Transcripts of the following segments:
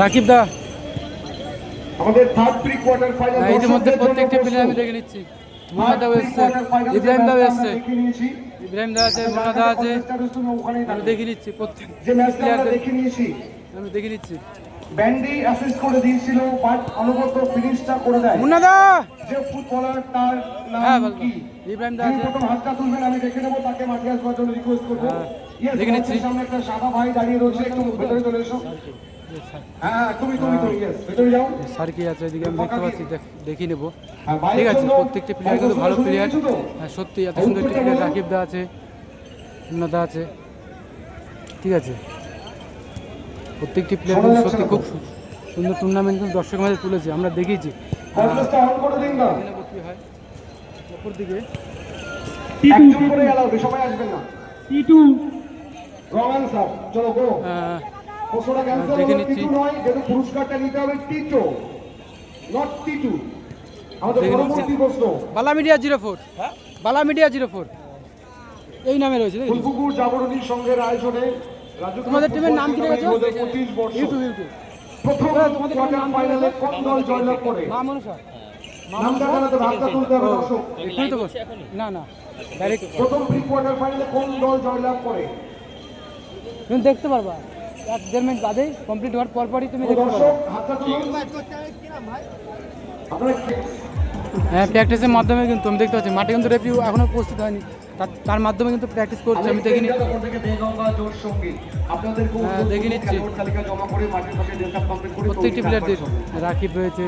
রাকিব দা। আমাদের third pre quarter final হ্যাঁ, ইতিমধ্যে প্রত্যেকটা প্লেয়ার আমি দেখে নিচ্ছি। মুন্না দাও এসছে ইব্রাহিম দাও এসছে। ইব্রাহিম দা আছে মুন্না দা আছে। আমি দেখে নিচ্ছি প্রত্যেক যে ম্যাচটা আমরা দেখে নিয়েছি। আমি দেখে নিচ্ছি। ব্যান্ডি অ্যাসিস্ট করে দিয়েছিল বাট অনবরত ফিনিশটা করে দেয়। মুন্না দা! যে ফুটবলার তার হ্যাঁ নাম কি? ইব্রাহিম দা আছে। প্রথম হাতটা তুলবেন আমি দেখে নেব তাকে মাঠে আসবার জন্য রিকোয়েস্ট করব। হ্যাঁ, দেখে নিচ্ছি। সামনে একটা সাদা ভাই দাঁড়িয়ে রয়েছে একটু ভেতরে চলে এসো। হ্যাঁ হ্যাঁ যাও। স্যার কি আছে এদিকে আমি দেখতে পাচ্ছি দেখ- দেখে নেব। হ্যাঁ, ঠিক আছে প্রত্যেকটা প্লেয়ার কিন্তু ভালো প্লেয়ার হ্যাঁ সত্যি এত সুন্দর একটি প্লেয়ার রাকিব দা আছে দা আছে। ঠিক আছে। প্রত্যেকটি প্লেয়ার কিন্তু সত্যি খুব সুন্দর টুর্নামেন্ট কিন্তু দর্শকের মাঝে তুলেছে আমরা দেখেছি কনফারেন্সটা অন করে দিন না। দেখে নেব কি হয়। অপর দিকে। একজন করে এলাও সবাই আসবেন না। রং আনসার চলো গো প্রশ্নটা ক্যান্সেল দেখে নিচ্ছি। যেহেতু পুরস্কারটা নিতে হবে টিটো নট টিটু আমাদের পরবর্তী প্রশ্ন। Bala media zero four. Bala media zero four. এই নামে রয়েছে ফুলপুকুর আয়োজনে রাজু তোমাদের টিমের নাম কি রেখেছো? পঁচিশ বর্ষ। YouTube YouTube. প্রথম হ্যাঁ, তোমাদের কোয়ার্টার ফাইনালে কোন দল জয়লাভ করে। মা মনুষা নামটা জানাতে হাতটা তুলতে হবে দর্শক। এক্ষুনি তো বল না না। ডাইরেক্ট প্রথম প্রি কোয়ার্টার ফাইনালে কোন দল জয়লাভ করে। তুমি দেখতে পারবা। এক দেড় মিনিট বাদে কমপ্লিট হওয়ার পর পরই তুমি দেখতে আপনারা হ্যাঁ প্র্যাকটিসের মাধ্যমে কিন্তু আমি দেখতে পাচ্ছি। মাঠে কিন্তু রেভিউ এখনও প্রস্তুত হয়নি। তার- মাধ্যমে কিন্তু প্র্যাকটিস করছে আমি দেখিনি হ্যাঁ, দেখে নিচ্ছি। প্রত্যেকটি প্লেয়ারদের রাকিব রয়েছে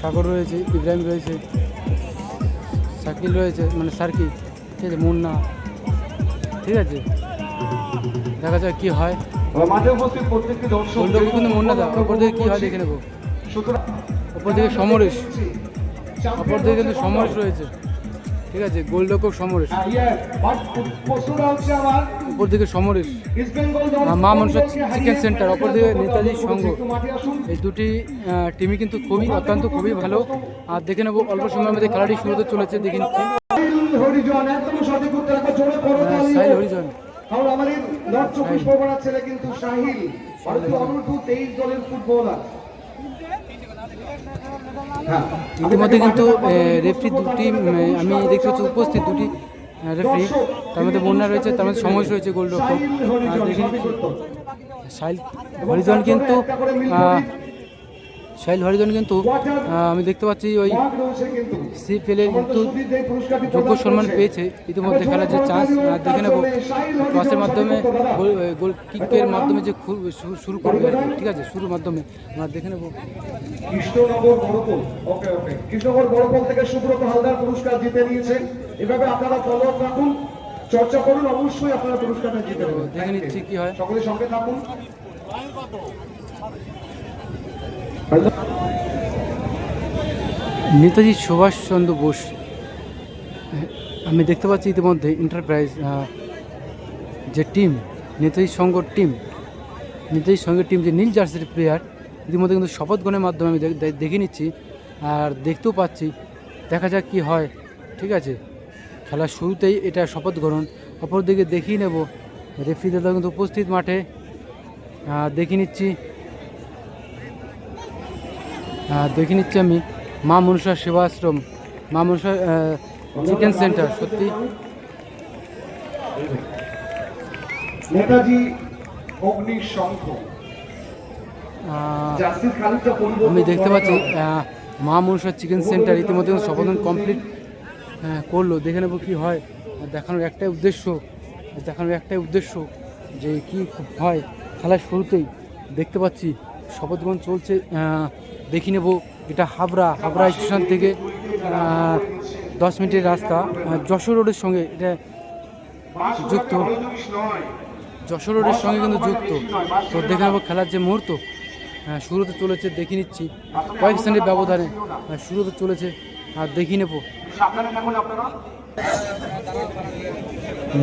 সাগর রয়েছে ইব্রাহিম রয়েছে শাকিল রয়েছে মানে সার্কি ঠিক আছে মুন্না ঠিক আছে? দেখা যাক কি হয়। মাঠে উপস্থিত প্রত্যেকটি দর্শক গোলরক্ষক কিন্তু মুন্না দা ওপর দিকে কী হয় দেখে নেব। ওপর দিকে সমরেশ। অপর দিকে কিন্তু সমরেশ রয়েছে। ঠিক আছে গোলরক্ষক সমরেশ। হ্যাঁ, ইয়ে, ওপর দিকে সমরেশ। মা মনসা কোন চিকেন সেন্টার, অপর দিকে নেতাজি? সংঘ। আসুন। এই দুটি টিমই কিন্তু খুবই অত্যন্ত খুবই ভালো। আর দেখে নেব অল্প সময়ের মধ্যে খেলাটি শুরুতে চলেছে দেখে নিচ্ছি। হরিজন। কারণ আমাদের নর্থ চব্বিশ পরগনার ছেলে কিন্তু সাহিল ভারতীয় অনূর্ধ্ব তেইশ দলের ফুটবলার। হ্যাঁ, ইতিমধ্যে কিন্তু রেফরি দুটি আমি দেখতে পাচ্ছি উপস্থিত দুটি রেফরি। তার মধ্যে বন্যা রয়েছে তার মধ্যে সময় রয়েছে গোলরক্ষক। সাহিল দেখে হরিজন কিন্তু সাইল হরিজন কিন্তু আমি দেখতে পাচ্ছি ওই ভাগ রয়েছে কিন্তু যোগ্য সম্মান পেয়েছে। ইতিমধ্যে খেলার যে চান্স দেখে নেব। টসের মাধ্যমে গোল- কিকের মাধ্যমে যে শুরু করবে আর কি, ঠিক আছে? শুরুর মাধ্যমে আমরা দেখে নেব। কৃষ্ণনগর বড়পোল ওকে ওকে। কৃষ্ণনগর বড়পোল থেকে সুব্রত হালদার পুরস্কার জিতে নিয়েছেন। এভাবে আপনারা ফলো আপ রাখুন চর্চা করুন অবশ্যই আপনারা পুরস্কারটা জিতে নেবেন। দেখে নিচ্ছি কি হয়। সকলে সঙ্গে থাকুন। নেতাজি সুভাষচন্দ্র বোস, আমি দেখতে পাচ্ছি ইতিমধ্যে এন্টারপ্রাইজ যে টিম নেতাজি সংঘ টিম নেতাজি সংঘের টিম যে নীল জার্সির প্লেয়ার ইতিমধ্যে কিন্তু শপথ গ্রহণের মাধ্যমে আমি দেখ- নিচ্ছি আর দেখতেও পাচ্ছি, দেখা যাক কি হয়, ঠিক আছে? খেলার শুরুতেই এটা শপথ গ্রহণ, অপরদিকে দেখিয়ে নেব রেফরি কিন্তু উপস্থিত মাঠে দেখে নিচ্ছি। দেখে নিচ্ছি আমি মা মনসা সেবাশ্রম মা মনসা চিকেন সেন্টার সত্যি। নেতাজি আমি দেখতে পাচ্ছি মা মনসা চিকেন সেন্টার ইতিমধ্যে শপথন কমপ্লিট করল। দেখে নেব কী হয়। দেখানোর একটাই উদ্দেশ্য দেখানোর একটাই উদ্দেশ্য যে কি হয় খেলার শুরুতেই দেখতে পাচ্ছি শপথগ্রহণ চলছে দেখি নেব এটা হাবড়া হাবড়া স্টেশন থেকে দশ মিনিটের রাস্তা যশোর রোডের সঙ্গে এটা যুক্ত। যশোর রোডের সঙ্গে কিন্তু যুক্ত। তো দেখে নেব খেলার যে মুহূর্ত হ্যাঁ, শুরুতে চলেছে দেখে নিচ্ছি। কয়েক সেকেন্ডের ব্যবধানে হ্যাঁ, শুরুতে চলেছে আর দেখি নেব।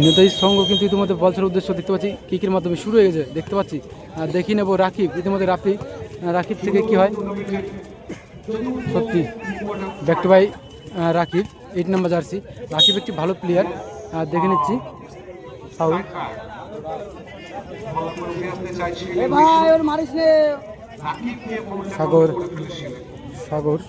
নেতাজি সংঘ কিন্তু ইতিমধ্যে বলছের উদ্দেশ্য দেখতে পাচ্ছি কিকের মাধ্যমে শুরু হয়ে গেছে দেখতে পাচ্ছি। আর দেখি নেব রাকিব ইতিমধ্যে রাফি রাকিব থেকে কি হয়? সত্যি back two by Rakib eight number jersey Rakib একটি ভালো প্লেয়ার দেখে নিচ্ছি। সাউল সাগর। সাগর।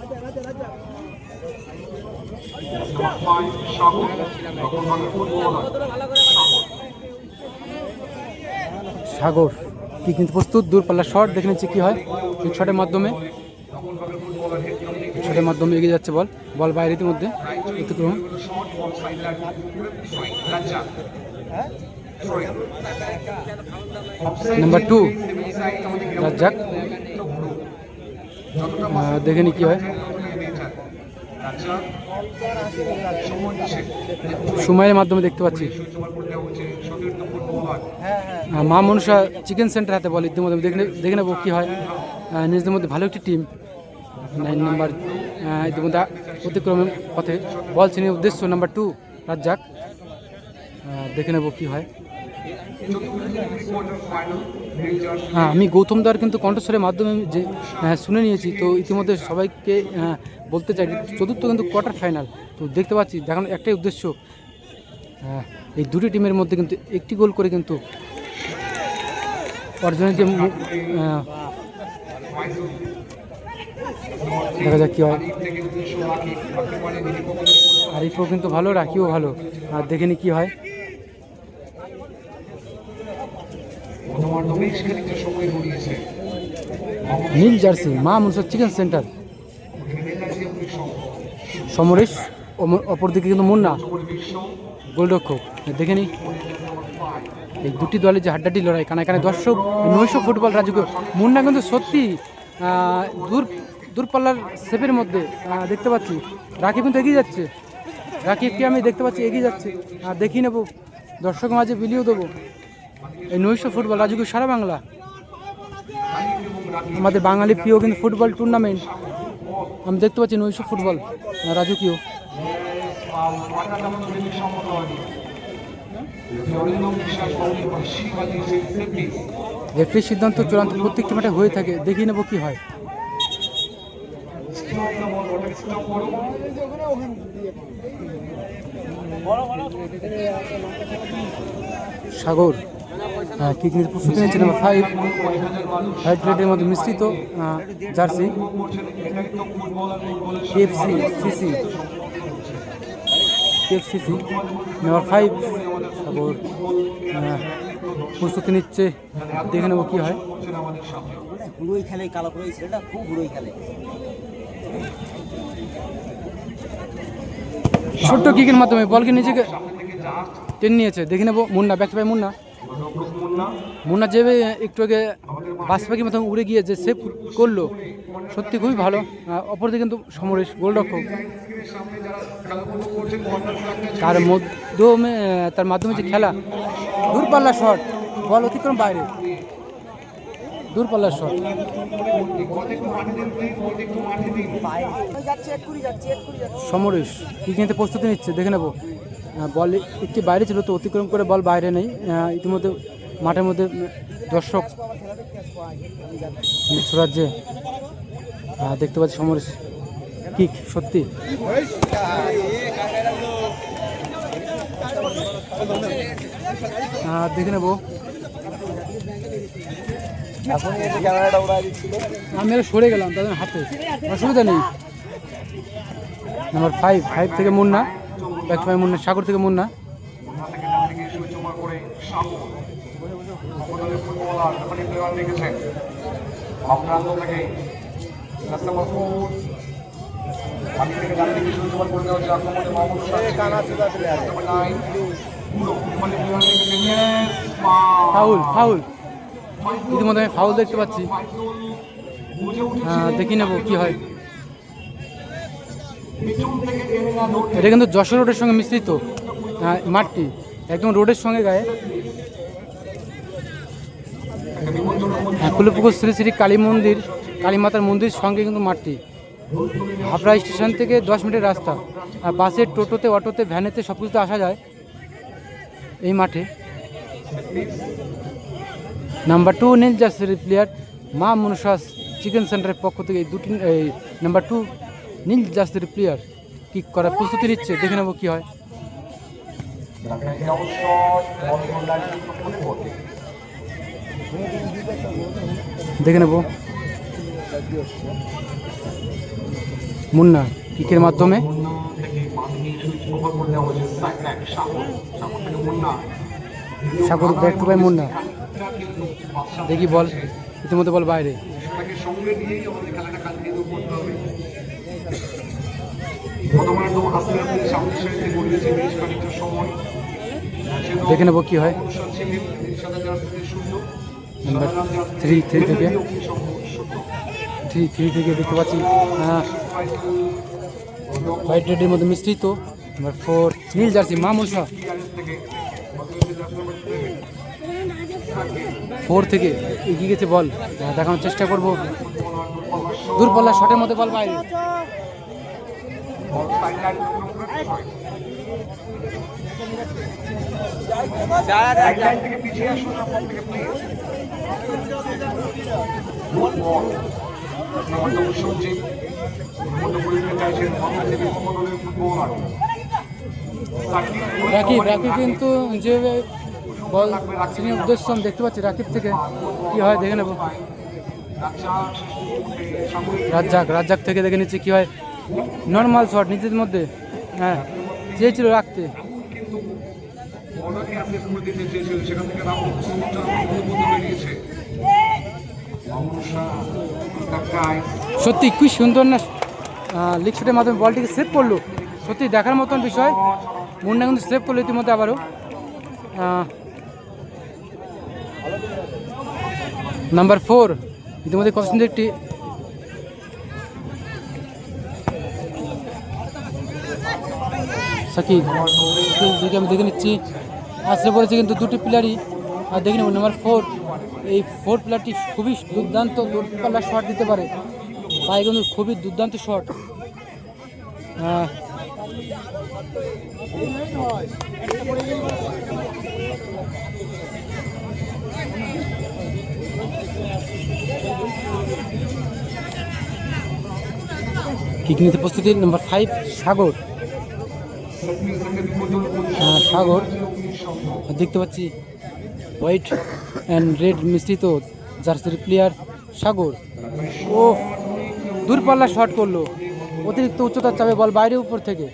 সাগর। কি কিন্তু প্রস্তুত? দূরপাল্লা শট, দেখে নিচ্ছি কি হয় এই শটের মাধ্যমে। শটের মাধ্যমে এগিয়ে যাচ্ছে বল। বল বাইরে ইতিমধ্যে অতিক্রম নাম্বার টু রাজ্জাক। দেখে নি কি হয়। সময়ের মাধ্যমে দেখতে পাচ্ছি। মা মনসা চিকেন সেন্টার হাতে বল, ইতিমধ্যে দেখে নেব কী হয়। নিজেদের মধ্যে ভালো একটি টিম নাইন নাম্বার ইতিমধ্যে অতিক্রমের পথে বল চিনি উদ্দেশ্য নাম্বার টু রাজ্জাক। দেখে নেব কী হয়। হ্যাঁ আমি গৌতম দার কিন্তু কণ্ঠস্বরের মাধ্যমে যে শুনে নিয়েছি, তো ইতিমধ্যে সবাইকে বলতে চাই চতুর্থ কিন্তু কোয়ার্টার ফাইনাল তো দেখতে পাচ্ছি দেখানোর একটাই উদ্দেশ্য হ্যাঁ, এই দুটি টিমের মধ্যে কিন্তু একটি গোল করে কিন্তু অর্জনের যে দেখা যাক কী হয়। আরিফও কিন্তু ভালো রাখিও ভালো। আর দেখে নি কী হয়। নীল জার্সি মা মনসা চিকেন সেন্টার। সমরেশ অপরদিকে কিন্তু মুন্না, গোলরক্ষক। দেখে নিই এই দুটি দলের যে হাড্ডাটি লড়াই, কানায় কানায় দর্শক, নৈশ ফুটবল রাজুকে মুন্না কিন্তু সত্যি দূর দূরপাল্লার সেপের মধ্যে দেখতে পাচ্ছি। রাকিব কিন্তু এগিয়ে যাচ্ছে। রাকিবকে আমি দেখতে পাচ্ছি এগিয়ে যাচ্ছে। আর দেখিয়ে নেব, দর্শক মাঝে বিলিয়েও দেবো। এই নৈশ ফুটবল রাজুকে সারা বাংলা। আমাদের বাঙালি প্রিয় কিন্তু ফুটবল টুর্নামেন্ট। আমি দেখতে পাচ্ছি নৈশ ফুটবল রাজকীয়? রেফারির সিদ্ধান্ত চূড়ান্ত প্রত্যেকটি মাঠে হয়ে থাকে, দেখিয়ে নেব কি হয়। সাগর। কি কিন্তু প্রস্তুতি নিচ্ছে নাম্বার ফাইভ হোয়াইট রেডের মধ্যে মিশ্রিত jersey KFC CC KFCC number five ah, প্রস্তুতি নিচ্ছে দেখে নেব কী হয়। হুড়োই খেলে কালো করে ছেলেটা খুব হুড়োই খেলে। ছোট্ট কিকের মাধ্যমে বলকে নিজেকে টেনে নিয়েছে। দেখে নেব মুন্না ব্যাক পাই মুন্না। মুন্না? যে একটু আগে বাস পাখির মতন উড়ে গিয়ে যে সেভ করল, সত্যি খুবই ভালো। অপরদিকে কিন্তু সমরেশ গোলরক্ষক। তার মাধ্যমে তার মাধ্যমে যে খেলা দূরপাল্লা শট, বল অতিক্রম বাইরে। দূরপাল্লার শট। সমরেশ কি কিনতে প্রস্তুতি নিচ্ছে, দেখে নেব। বল একটি বাইরে ছিল তো অতিক্রম করে বল বাইরে নেই। ইতিমধ্যে মাঠের মধ্যে দর্শক সুরাজ্যে আহ, দেখতে পাচ্ছি সমরেশ কিক সত্যি। দেখে নেব। যে আমি সরে গেলাম তাদের হাতে। অসুবিধা নেই। নাম্বার ফাইভ ফাইভ থেকে মুন্না। ব্যাক মুন্না, সাগর থেকে মুন্না। Foul foul. ইতিমধ্যে আমি ফাউল দেখতে পাচ্ছি। বুঝে দেখি নেব কি হয়। এটা কিন্তু যশোর রোডের সঙ্গে মিশ্রিত আহ, মাঠটি একদম রোডের সঙ্গে গায়ে। হ্যাঁ, কুলপুকুর শ্রী শ্রী কালী মন্দির কালী মাতার মন্দির সঙ্গে কিন্তু মাঠটি। হাবড়া স্টেশন থেকে দশ মিনিটের রাস্তা আর বাসে টোটোতে অটোতে ভ্যানেতে সব কিছুতে আসা যায় এই মাঠে। নাম্বার টু নীল জার্সির প্লেয়ার মা মনসা চিকেন সেন্টারের পক্ষ থেকে এই দুটি এই নাম্বার টু নীল জার্সির প্লেয়ার কিক করার প্রস্তুতি নিচ্ছে? দেখে নেব কী হয়। দেখে নেব। মুন্না, কিকের মাধ্যমে? Sagar back two by Munna. দেখি বল, ইতিমধ্যে বল বাইরে। সঙ্গে নিয়েই আমাদের খেলাটা কন্টিনিউ করতে হবে দেখে নেব কি হয়। নাম্বার থ্রি থ্রি থেকে। থ্রি থ্রি থেকে দেখতে পাচ্ছি। হোয়াইট রেডের মধ্যে মিশ্রিত। নাম্বার ফোর নীল জার্সি মামুন শাহ ফোর থেকে। এগিয়ে গেছে বল দেখানোর চেষ্টা করব। দূরপাল্লা শটের মধ্যে বল বাইরে রাকিব রাকিব কিন্তু যে বল সিনিয়র উদ্দেশ্য আমি দেখতে পাচ্ছি রাকিব থেকে। কি হয় দেখে নেব। রাজ্জাক রাজ্জাক থেকে দেখে নিচ্ছি কি হয়। নর্মাল শট নিজেদের মধ্যে। হ্যাঁ চেয়েছিল রাখতে। সত্যি, কি সুন্দর না লিগ শটের মাধ্যমে বলটিকে সেভ করল। সত্যি, দেখার মতন বিষয়। মুন্না কিন্তু সেভ করল ইতিমধ্যে আবারও। নাম্বার ফোর ইতিমধ্যে কত সুন্দর একটি সাকিব। দিকে আমি দেখে নিচ্ছি। আসলে পড়েছে কিন্তু দুটি প্লেয়ারই আর দেখে নেব নাম্বার ফোর এই ফোর প্লেয়ারটি খুবই দুর্দান্ত দূরপাল্লা শট দিতে পারে। কিন্তু খুবই দুর্দান্ত শট কিক নিতে প্রস্তুতি নাম্বার ফাইভ সাগর। সাগর। দেখতে পাচ্ছি হোয়াইট অ্যান্ড রেড মিশ্রিত জার্সির প্লেয়ার সাগর। ও দূরপাল্লা শট করল। অতিরিক্ত উচ্চতার চাপে বল বাইরে উপর থেকে।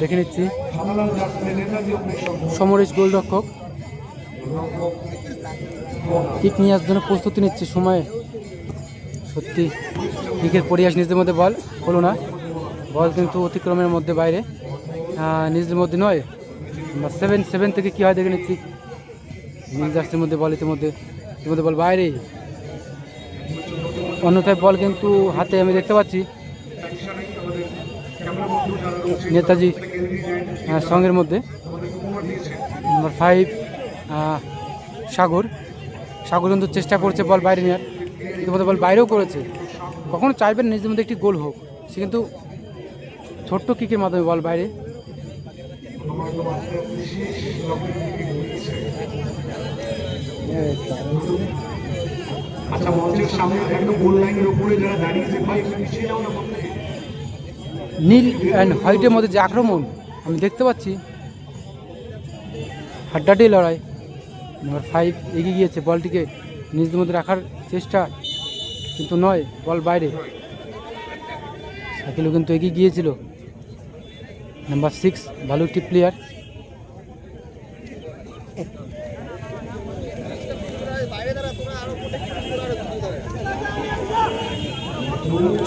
দেখে নিচ্ছি। সমরেশ গোলরক্ষক। কিক নিয়ে আসার জন্য প্রস্তুতি নিচ্ছে, সময়ে। সত্যি কিকের পরিহাস নিজেদের মধ্যে বল, হলো না। বল কিন্তু অতিক্রমের মধ্যে বাইরে। নিজেদের মধ্যে নয় সেভেন সেভেন থেকে কী হয় দেখে নিচ্ছি। নীল মধ্যে বল, ইতিমধ্যে ইতিমধ্যে বল বাইরে। অন্যথায় বল কিন্তু হাতে আমি দেখতে পাচ্ছি। নেতাজি সঙ্গের মধ্যে। নাম্বার ফাইভ সাগর। সাগর কিন্তু চেষ্টা করছে বল বাইরে নেওয়ার ইতিমধ্যে বল বাইরেও করেছে। কখনো চাইবেন নিজের মধ্যে একটি গোল হোক। সে কিন্তু ছোট্ট কিকের মাধ্যমে বল বাইরে। আচ্ছা মঞ্চের সামনে একদম গোল লাইনের উপরে যারা দাঁড়িয়েছে ভাই পিছিয়ে যাও না নীল অ্যান্ড হোয়াইটের মধ্যে যে আক্রমণ আমি দেখতে পাচ্ছি। হাড্ডাডি লড়াই। নাম্বার ফাইভ এগিয়ে গিয়েছে বলটিকে নিজেদের মধ্যে রাখার চেষ্টা, কিন্তু নয়, বল বাইরে। শাকিলও কিন্তু এগিয়ে গিয়েছিল। নাম্বার সিক্স ভালো একটি player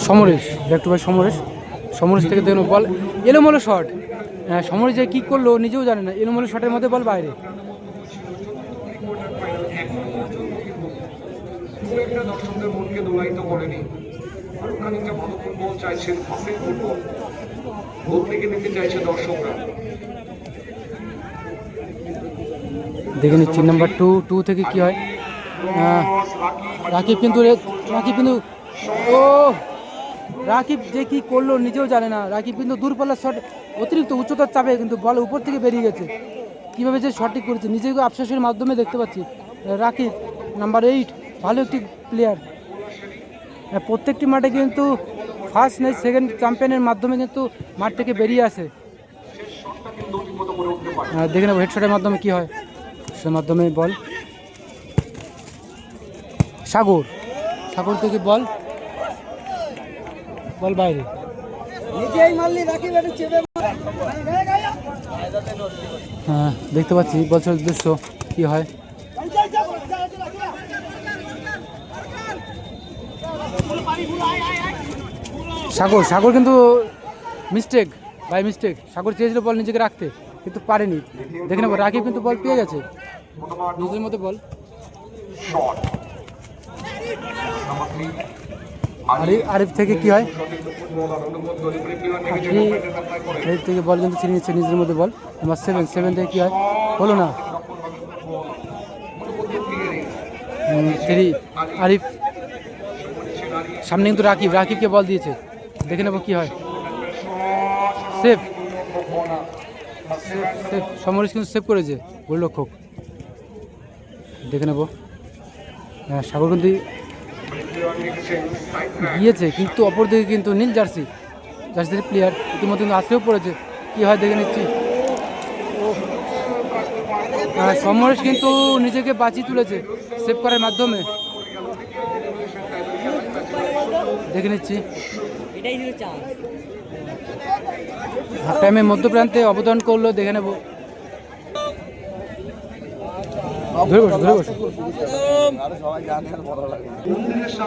Samaresh back two by Samaresh. Samaresh থেকে দেখুন বল, এলোমেলো শট হ্যাঁ সমরেশ যে কী করল নিজেও জানে না, এলোমেলো শটের মধ্যে বল বাইরে খুব একটা মনকে দোলায়িত করেনি। আরও খানিকটা ভালো ফুটবল চাইছেন পাসিং ফুটবল গোল থেকে নিতে চাইছে দর্শকরা। দেখে নিচ্ছি নাম্বার টু টু থেকে কি হয়? রাকিব কিন্তু রাকিব কিন্তু ও! রাকিব যে কি করল নিজেও জানে না। রাকিব কিন্তু দূরপাল্লার শট অতিরিক্ত উচ্চতার চাপে কিন্তু বল উপর থেকে বেরিয়ে গেছে। কীভাবে যে শটটি করেছে, নিজেকে আফসাসের মাধ্যমে দেখতে পাচ্ছি। রাকিব নাম্বার এইট ভালো একটি প্লেয়ার প্রত্যেকটি মাঠে কিন্তু ফার্স্ট নেই সেকেন্ড ক্যাম্পেনের মাধ্যমে কিন্তু মাঠ থেকে বেরিয়ে আসে। আহ, দেখে নেব হেডশটের মাধ্যমে কি হয়। সে মাধ্যমে বল সাগর। সাগর থেকে বল বল বাইরে। হ্যাঁ দেখতে পাচ্ছি বছর উদ্দেশ্য কি হয়। সাগর সাগর কিন্তু মিস্টেক বাই মিস্টেক সাগর চেয়েছিল বল নিজেকে রাখতে, কিন্তু পারেনি। দেখে নেব, রাকিব কিন্তু বল পেয়ে গেছে। নিজের মতো বল। আরিফ থেকে কি হয়? আরিফ থেকে বল কিন্তু ছিনিয়ে নিচ্ছে, নিজের মধ্যে বল। নাম্বার সেভেন সেভেন থেকে কি হয়? হলো না। থ্রি আরিফ সামনে কিন্তু রাকিব, রাকিবকে বল দিয়েছে। দেখে নেব কি হয়। সেফ সেফ সমরেশ কিন্তু সেভ করেছে, গোলরক্ষক। দেখে নেব। হ্যাঁ সাগর কিন্তু গিয়েছে, কিন্তু অপরদিকে কিন্তু নীল জার্সি, জার্সির প্লেয়ার ইতিমধ্যে কিন্তু আসেও পড়েছে। কি হয় দেখে নিচ্ছি। সমরেশ কিন্তু নিজেকে বাঁচিয়ে তুলেছে, সেভ করার মাধ্যমে। দেখে নিচ্ছি। হাফ টাইমে মধ্যপ্রান্তে অবদান করল দেখে নেব। ধরে বসো ধরে বসো।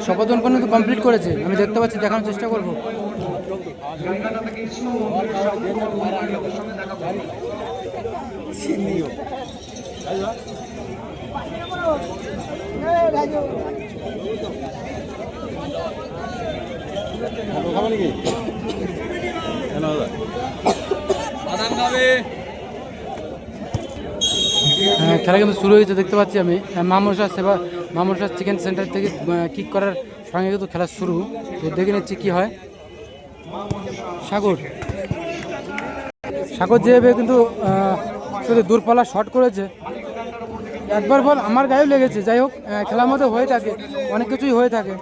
শপথন কিন্তু কমপ্লিট করেছে। আমি দেখতে পাচ্ছি দেখানোর চেষ্টা করব। হ্যাঁ, খেলা কিন্তু শুরু হয়েছে দেখতে পাচ্ছি আমি। মামুরশা সেবা মামুরশা চিকেন সেন্টার থেকে কিক করার সঙ্গে কিন্তু খেলা শুরু। তো দেখে নিচ্ছি কি হয়। সাগর। সাগর যেভাবে কিন্তু শুধু দূরপাল্লা শট করেছে। একবার বল আমার গায়েও লেগেছে। যাই হোক খেলার মধ্যে হয়ে থাকে অনেক কিছুই হয়ে থাকে।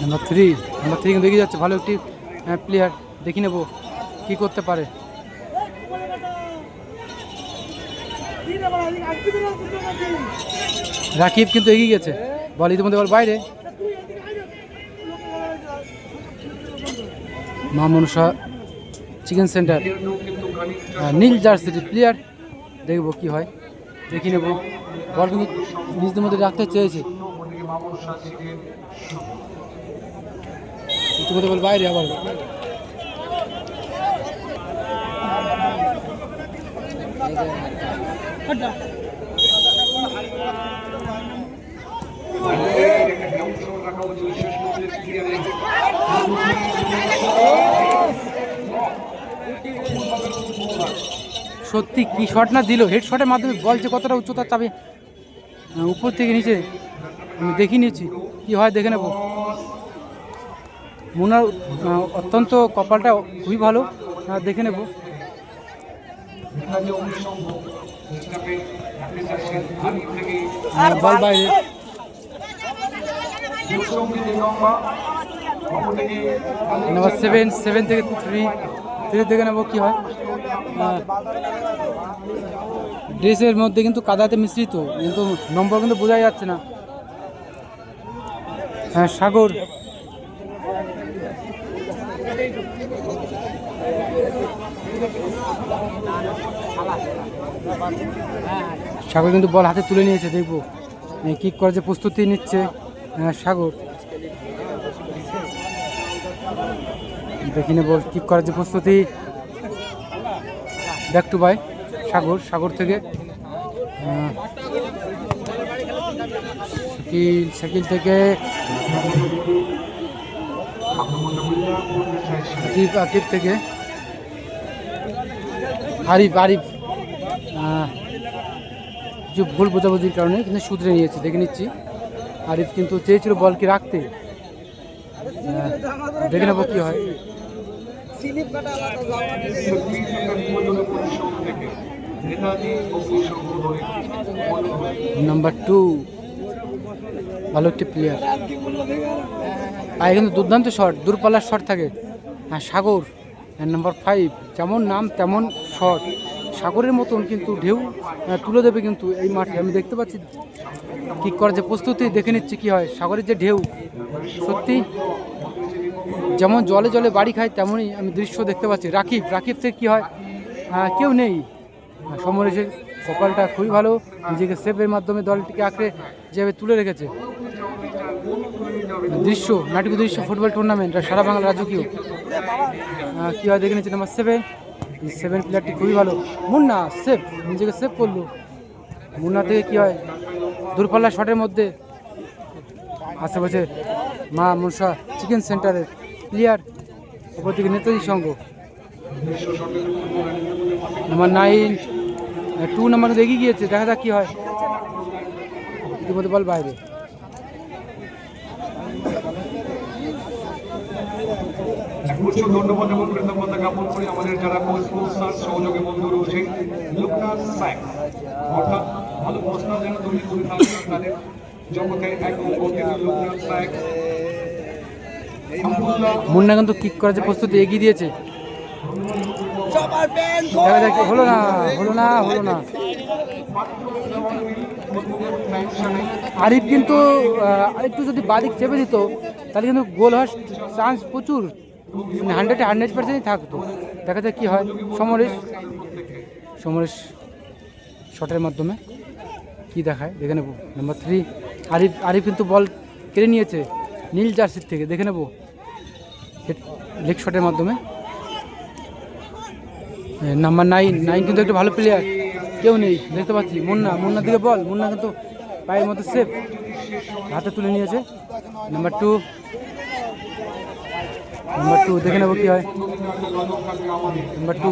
নাম্বার থ্রি নাম্বার থ্রি কিন্তু যাচ্ছে ভালো একটি প্লেয়ার দেখি নেব কী করতে পারে। রাকিব কিন্তু এগিয়ে গেছে। বল ইতিমধ্যে বল বাইরে। Maa Manasa chicken centre. নীল জার্সিটির প্লেয়ার দেখব কি হয়। দেখি নেব। বল কিন্তু নিজেদের মধ্যে রাখতে চেয়েছে। ইতিমধ্যে বল বাইরে আবার। সত্যি, কি শট না দিল? হেড শটের মাধ্যমে বল যে কতটা উচ্চতার চাবে উপর থেকে নিচে, আমি দেখি নিয়েছি। কি হয় দেখে নেব। মুনার অত্যন্ত কপালটা খুবই ভালো। দেখে নেব। বল বাইরে। নাম্বার সেভেন সেভেন থেকে থ্রি থ্রি দেখে নেব কী হয়? আহ, ড্রেসের মধ্যে কিন্তু কাদাতে মিশ্রিত কিন্তু নম্বর কিন্তু বোঝা যাচ্ছে না। হ্যাঁ সাগর। সাগর কিন্তু বল হাতে তুলে নিয়েছে, দেখব। কিক করার যে প্রস্তুতি নিচ্ছে সাগর। দেখি নেব কিক করার যে প্রস্তুতি। Back two by Sagar Sagar থেকে। শাকিল শাকিল থেকে। আকিব আকিব থেকে। আরিফ আরিফ কিছু ভুল বোঝাবুঝির কারণে কিন্তু শুধরে নিয়েছে, দেখে নিচ্ছি। আরিফ কিন্তু চেয়েছিল বলকে রাখতে। দেখে নেব কী হয়। নাম্বার টু ভালো একটি প্লেয়ার আর কিন্তু দুর্দান্ত শট দূরপাল্লার শট থাকে। হ্যাঁ সাগর। নাম্বার ফাইভ যেমন নাম, তেমন শট সাগরের মতন কিন্তু ঢেউ তুলে দেবে কিন্তু এই মাঠে। আমি দেখতে পাচ্ছি কিক করার যে প্রস্তুতি, দেখে নিচ্ছি কি হয়। সাগরের যে ঢেউ, সত্যি, যেমন জলে জলে বাড়ি খায়, তেমনই আমি দৃশ্য দেখতে পাচ্ছি। রাকিব রাকিব থেকে কী হয়? কেউ নেই। সমরেশের কপালটা খুবই ভালো। নিজেকে সেভের মাধ্যমে দলটিকে আঁকড়ে যেভাবে তুলে রেখেছে। দৃশ্য নাটক দৃশ্য, ফুটবল টুর্নামেন্ট সারা বাংলা রাজকীয়। কী হয় দেখে নিচ্ছে নাম্বার সেভেন সেভেন প্লেয়ারটি খুবই ভালো। মুন্না সেভ নিজেকে সেভ করল। মুন্না থেকে কী হয়? দূরপাল্লা শটের মধ্যে আশেপাশে মা মনসা চিকেন সেন্টারের প্লেয়ার ওপর দিকে Netaji Sangha. Number nine two number এগিয়ে গিয়েছে, দেখা যাক কী হয়। ইতিমধ্যে বল বাইরে। প্রচুর ধন্যবাদ এবং কৃতজ্ঞতা জ্ঞাপন করি আমাদের যারা কোচ সহযোগী বন্ধু অর্থাৎ ভালো যেন তৈরি করে জগতে কিন্তু কিক করার যে প্রস্তুতি এগিয়ে দিয়েছে। হলো না হলো না হলো না। আরিফ কিন্তু আরেকটু যদি বাদিক চেপে দিত, তাহলে কিন্তু গোল হওয়ার চান্স প্রচুর। হান্ড্রেড হান্ড্রেড পার্সেন্টই থাকতো। দেখা যায় কী হয়। সমরেশ সমরেশ শটের মাধ্যমে কি দেখায়? দেখে নেব। নাম্বার থ্রি আরিফ আরিফ কিন্তু বল কেড়ে নিয়েছে নীল জার্সির থেকে। দেখে নেব। লেগ শটের মাধ্যমে। নাম্বার নাইন নাইন কিন্তু একটা ভালো প্লেয়ার কেউ নেই, দেখতে পাচ্ছি। মুন্না, মুন্নার দিকে বল মুন্না কিন্তু পায়ের মধ্যে সেফ হাতে তুলে নিয়েছে। নাম্বার টু নাম্বার টু দেখে নেব কি হয়। নাম্বার টু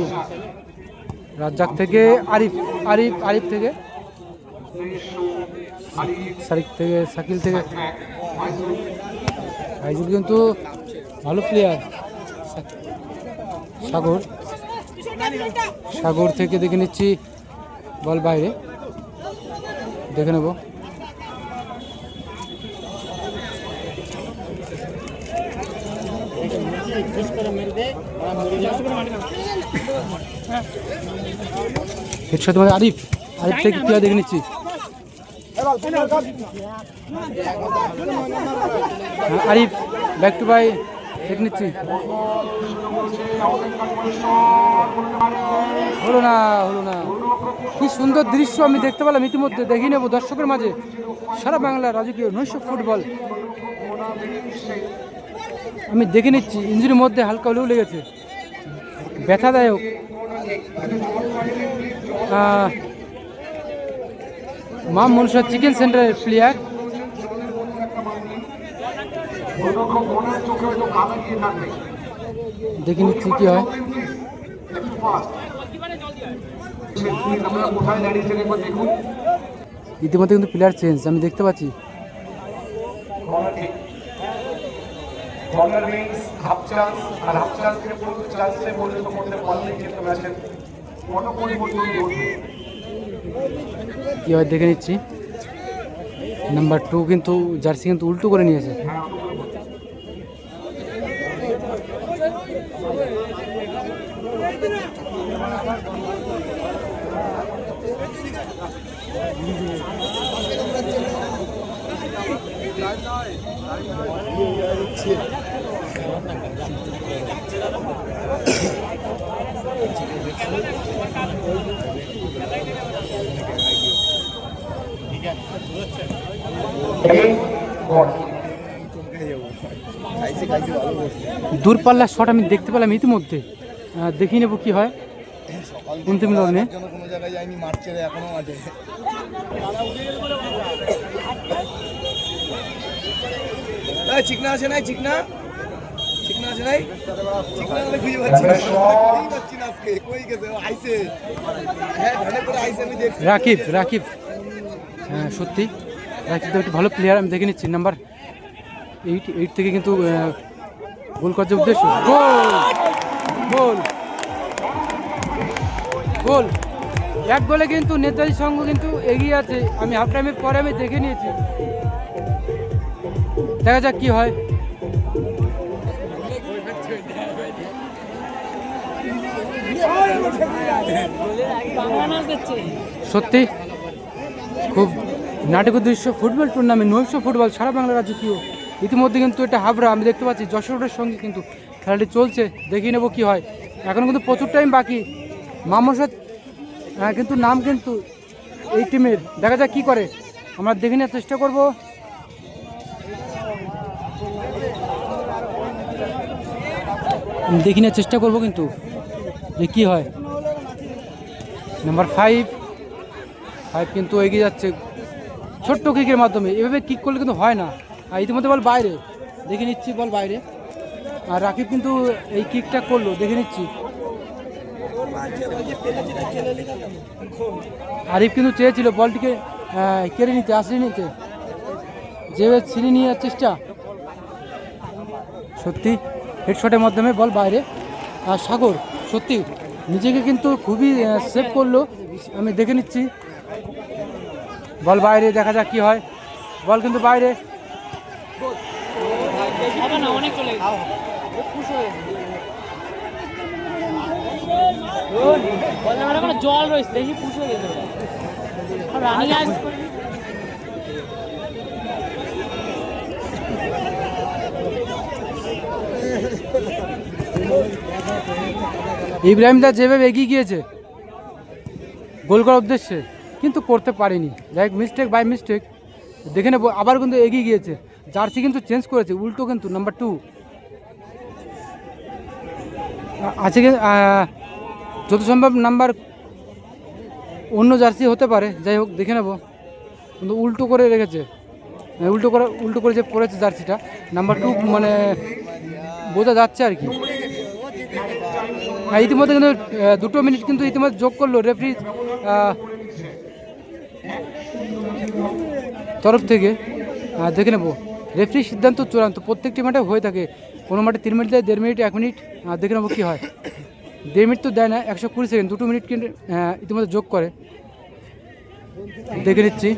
রাজ্জাক থেকে আরিফ আরিফ আরিফ থেকে। সারিক থেকে, শাকিল থেকে। আইজুল কিন্তু ভালো প্লেয়ার সাগর। সাগর থেকে দেখে নিচ্ছি বল বাইরে। দেখে নেব। হেডশট তোমাদের আরিফ আরিফ থেকে কি দেখে নিচ্ছি। হ্যাঁ, আরিফ ব্যাক টু বাই দেখে নিচ্ছি। হলো না হলো না। কি সুন্দর দৃশ্য আমি দেখতে পেলাম ইতিমধ্যে দেখে নেব দর্শকের মাঝে। সারা বাংলা রাজকীয় নৈশ ফুটবল। আমি দেখে নিচ্ছি ইঞ্জুরির মধ্যে হালকা হলেও লেগেছে। ব্যথাদায়ক। আহ, মা মনসা চিকেন সেন্টারের প্লেয়ার। দেখে নিচ্ছি কি হয়। দেখুন ইতিমধ্যে কিন্তু প্লেয়ার চেঞ্জ আমি দেখতে পাচ্ছি। কর্নার উইংস হাফ চান্স আর হাফ চান্স থেকে পুরো চান্সে পরিণত করতে পারলে কিন্তু ম্যাচের কোনো পরিবর্তন ঘটবে কি হয় দেখে নিচ্ছি। নাম্বার টু কিন্তু জার্সি কিন্তু উল্টো করে নিয়েছে। এই দূরপাল্লার শট আমি দেখতে পেলাম ইতিমধ্যে। দেখিয়ে নেব কি হয়। অন্তিম লগ্নে কোনো জায়গায় যায়নি মাঠ এখনও এই, চিকনা আছে নাই চিকনা। আছে আমি খুঁজে পাচ্ছি না। খুঁজেই পাচ্ছি না আজকে। কই গেছে? আইছে। হ্যাঁ করে আইছে আমি দেখছি। রাকিব রাকিব। হ্যাঁ, সত্যি। রাকিব তো একটু ভালো প্লেয়ার আমি দেখে নিচ্ছি। নাম্বার এইট এইট থেকে কিন্তু গোল করার যে উদ্দেশ্য। গোল! গোল! গোল! এক গোলে কিন্তু নেতাজি সংঘ কিন্তু এগিয়ে আছে। আমি হাফ টাইমের পরে আমি দেখে নিয়েছি। দেখা যাক কি হয়। সত্যি? খুব নাটকের দৃশ্য, ফুটবল টুর্নামেন্ট নৈশ ফুটবল, সারা বাংলা রাজকীয় ইতিমধ্যে কিন্তু এটা হাবড়া, আমি দেখতে পাচ্ছি যশোরের সঙ্গে কিন্তু খেলাটি চলছে দেখিয়ে নেব কি হয়। এখন কিন্তু প্রচুর টাইম বাকি। মামসাদ হ্যাঁ কিন্তু নাম কিন্তু এই টিমের দেখা যাক কি করে। আমরা দেখে নেওয়ার চেষ্টা করব। দেখে নেওয়ার চেষ্টা করব কিন্তু। যে কী হয়? নাম্বার ফাইভ ফাইভ কিন্তু এগিয়ে যাচ্ছে ছোট্ট কিকের মাধ্যমে। এভাবে কিক করলে কিন্তু হয় না। আর ইতিমধ্যে বল বাইরে। দেখে নিচ্ছি বল বাইরে। আর রাকিব কিন্তু এই কিকটা করল। দেখে নিচ্ছি। আরিফ কিন্তু চেয়েছিল বলটিকে কেড়ে নিতে আসলে নিতে। যেভাবে ছিঁড়ে নিয়ে নেওয়ার চেষ্টা। সত্যি হেডশটের মাধ্যমে বল বাইরে। আর সাগর। সত্যি, নিজেকে কিন্তু খুবই সেভ করল। আমি দেখে নিচ্ছি। বল বাইরে, দেখা যাক কি হয়। বল কিন্তু বাইরে। জল রয়েছে ইব্রাহিম দা যেভাবে এগিয়ে গিয়েছে, গোল করার উদ্দেশ্যে, কিন্তু করতে পারেনি। লাইক মিস্টেক বাই মিস্টেক দেখে নেব, আবার কিন্তু এগিয়ে গিয়েছে। জার্সি কিন্তু চেঞ্জ করেছে, উল্টো কিন্তু নাম্বার টু আছে যত সম্ভব নাম্বার অন্য জার্সি হতে পারে, যাই হোক, দেখে নেব। কিন্তু উল্টো করে রেখেছে। উল্টো করে উল্টো করে যে পড়েছে জার্সিটা নাম্বার টু মানে বোঝা যাচ্ছে আর কি। ইতিমধ্যে কিন্তু দুটো মিনিট কিন্তু ইতিমধ্যে যোগ করল রেফারি তরফ থেকে। দেখে নেব। রেফারি সিদ্ধান্ত চূড়ান্ত। প্রত্যেকটি মাঠে হয়ে থাকে। কোনো মাঠে তিন মিনিট দেয়, দেড় মিনিট এক মিনিট দেখে নেব কী হয়। দেড় মিনিট তো দেয় না, একশো কুড়ি সেকেন্ড দুটো মিনিট কিন্তু ইতিমধ্যে যোগ করে। দেখে নিচ্ছি।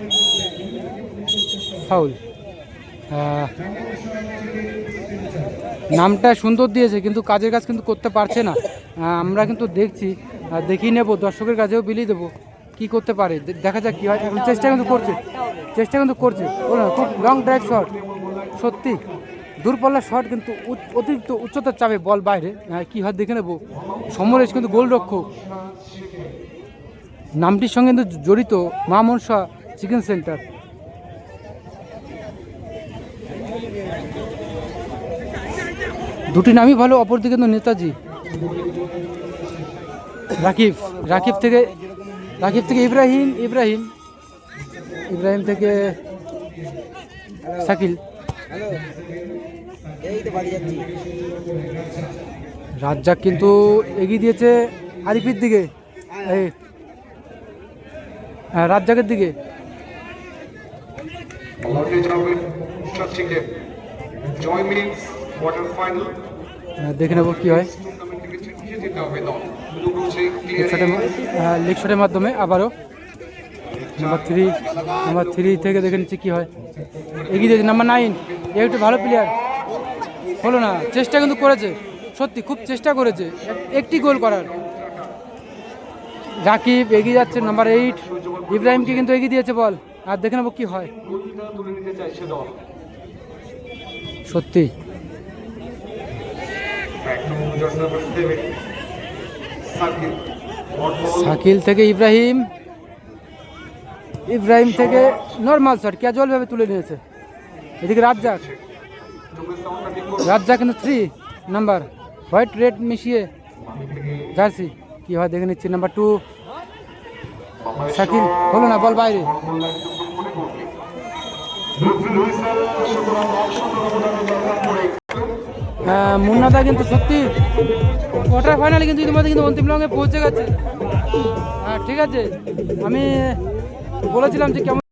ফাউল নামটা সুন্দর দিয়েছে, কিন্তু কাজের কাজ কিন্তু করতে পারছে না। আমরা কিন্তু দেখছি দেখিয়ে নেব, দর্শকের কাছেও বিলিয়ে দেবো কি করতে পারে। দেখা যাক কি হয়। এখন চেষ্টা কিন্তু করছে, চেষ্টা কিন্তু করছে। খুব লং ড্রাইভ শট সত্যি। দূরপাল্লার শট কিন্তু অতিরিক্ত উচ্চতার চাপে বল বাইরে। কি হয় দেখে নেব। সমরেশ কিন্তু গোলরক্ষক। নামটির সঙ্গে কিন্তু জড়িত মা মনসা চিকেন সেন্টার। দুটি নামই ভালো অপরদিকে কিন্তু নেতাজি। রাকিব রাকিব থেকে রাকিব থেকে ইব্রাহিম ইব্রাহিম ইব্রাহিম থেকে শাকিল। রাজ্জাক কিন্তু এগিয়ে দিয়েছে আরিফির দিকে। হ্যাঁ, রাজ্জাকের দিকে। Gentlemen, interesting দেখে নেব কি হয়। লেগ শটের মাধ্যমে আবারও নাম্বার থ্রি নাম্বার থ্রি থেকে দেখে নিচ্ছি কী হয়। এগিয়ে দিয়েছে নাম্বার নাইন এ একটু ভালো প্লেয়ার হলো না, চেষ্টা কিন্তু করেছে, সত্যি খুব চেষ্টা করেছে একটি গোল করার। রাকিব এগিয়ে যাচ্ছে নাম্বার এইট ইব্রাহিমকে কিন্তু এগিয়ে দিয়েছে বল, আর দেখে নেব কী হয়। সত্যি। শাকিল থেকে ইব্রাহিম। ইব্রাহিম থেকে নর্মাল শট ক্যাজুয়ালভাবে তুলে নিয়েছে। এদিকে রাজ্জাক। রাজ্জাক কিন্তু থ্রি নাম্বার হোয়াইট রেড মিশিয়ে জার্সি। কি হয় দেখে নিচ্ছি নাম্বার টু শাকিল হলো না বল বাইরে। মুন্নাদা কিন্তু সত্যি কোয়ার্টার ফাইনালে কিন্তু ইতিমধ্যে কিন্তু অন্তিম লঙ্গে পৌঁছে গেছে। হ্যাঁ ঠিক আছে। আমি বলেছিলাম যে কেমন